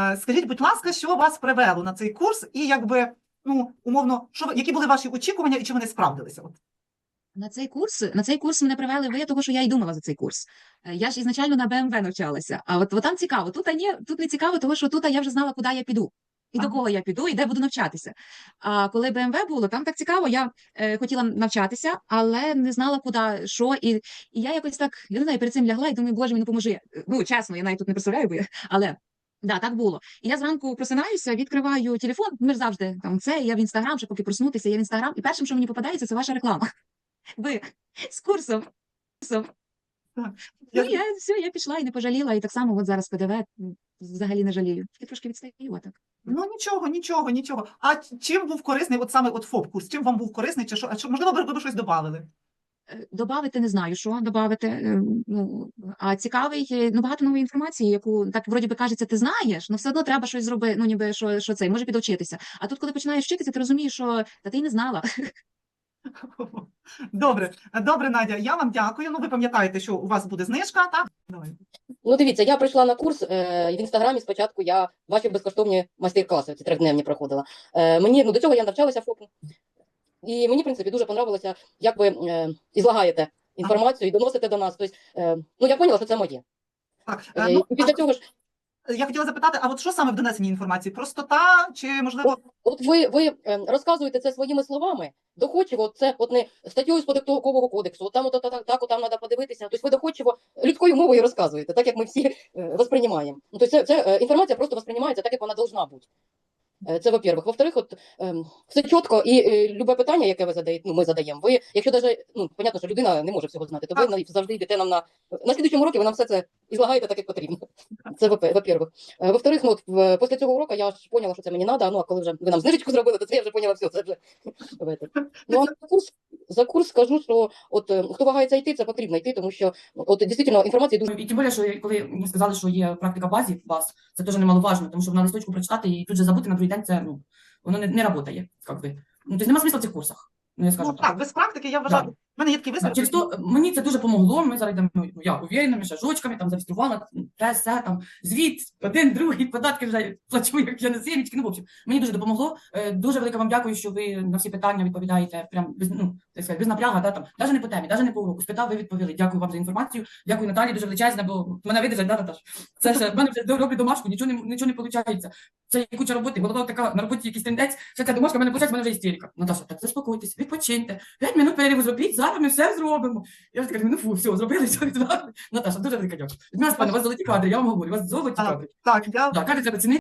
Е, Скажіть, будь ласка, що вас привело на цей курс, і якби ну умовно, що які були ваші очікування і чи вони справдилися? От. На цей курс, на цей курс мене привели ви, того, що я й думала за цей курс. Е, Я ж ізначально на БМВ навчалася. А от, от там цікаво. Тут а ні, тут не цікаво, тому що тут я вже знала, куди я піду. І до кого я піду, і де буду навчатися. А коли БМВ було, там так цікаво, я е, хотіла навчатися, але не знала, куди, що. І, і я якось так, я не знаю, перед цим лягла і думаю, боже, мені поможи. Ну, чесно, я навіть тут не представляю, бо я, але да, так було. І я зранку просинаюся, відкриваю телефон, ми ж завжди там це, я в інстаграм, ще поки проснутися, я в інстаграм, і першим, що мені попадається, це ваша реклама. Ви з курсом. курсом. Так. Ну, Я- я все, я пішла і не пожаліла, і так само от зараз ПДВ взагалі не жалію. Тільки трошки відстаю, отак. Ну нічого, нічого, нічого. А чим був корисний, от саме от ФОП курс? Чим вам був корисний, чи що? А що можливо, ви б щось додали? Добавити не знаю, що добавити. е, Ну, а цікавий, ну багато нової інформації, яку так вроді би кажеться, ти знаєш, але все одно треба щось зробити. Ну, ніби що, що це, може підучитися. А тут, коли починаєш вчитися, ти розумієш, що та ти й не знала. Добре, добре, Надя. Я вам дякую. Ну, ви пам'ятаєте, що у вас буде знижка, так? Давай. Ну, дивіться, я прийшла на курс е, в інстаграмі спочатку я бачив безкоштовні майстер-класи, ці трьохдневні проходила. Е, мені ну до цього я навчалася ФОПу. І мені, в принципі, дуже понравилося, як ви е, ізлагаєте інформацію і доносите до нас. Тобто, е, ну я поняла, що це моє. Так, Е, е, ну, після цього ж, я хотіла запитати, а от що саме в донесенні інформації? Простота чи можливо? от ви, ви е, розказуєте це своїми словами, доходчиво, це от не статтєю з податкового кодексу, от там от, так, так, от там треба подивитися. Тобто ви доходчиво людською мовою розказуєте, так як ми всі е, восприймаємо. Ну, тобто це, це е, інформація просто восприймається так, як вона должна бути. Е, Це во-первых. Во-вторых, от ем, все чітко, і е, любе питання, яке ви задаєте, ну ми задаємо. Ви, якщо даже, ну понятно, що людина не може всього знати, то ви Так. на- завжди йдете нам на на слідчому уроці, ви нам все це ізлагаєте так, як потрібно. Це во- во-первых. Е, Во-вторых, ну от в, після цього уроку я ж поняла, що це мені треба. Ну а коли вже ви нам знижечку зробили, то це я вже поняла все. Це вже в это. ну, а за курс за курс скажу, що от е, хто вагається йти, це потрібно йти, тому що от дійсно інформації дуже І тим більше, що коли мені сказали, що є практика в базі баз, це теж немаловажно, тому що на листочку прочитати і тут же забути на другий день це ну воно не, не працює, як би. Ну тобто нема смисла в цих курсах. Ну я скажу Ну так, без практики я вважаю. Да. В мене є такий висновок. Через то мені це дуже допомогло. Ми зараз йдемо, ну я увереними шажочками, там зареєструвала, те, все, там звіт, один, другий, податки вже плачу, як я на сімечки. Ну, в общем, мені дуже допомогло. Е, Дуже велике вам дякую, що ви на всі питання відповідаєте прям без, ну, так сказати, без напряга, да, там, навіть не по темі, навіть не по уроку. Спитав, ви відповіли. Дякую вам за інформацію. Дякую Наталі, дуже величезне, бо мене видержать, да, Наташ? Це ж в мене вже роблю домашку, нічого не нічого не виходить. Це є куча роботи, голова така на роботі якийсь тендець, ще ця домашка в мене виходить, в мене вже істерика. Наташа, так заспокойтесь, відпочиньте. П'ять минут перериву зробіть, зараз ми все зробимо. Я ж така, ну фу, все, зробили, все. Наташа, дуже велика дякую. Людмила Степановна, у вас золоті кадри, я вам говорю, у вас золоті кадри. Так, я Так, кадри треба цінити.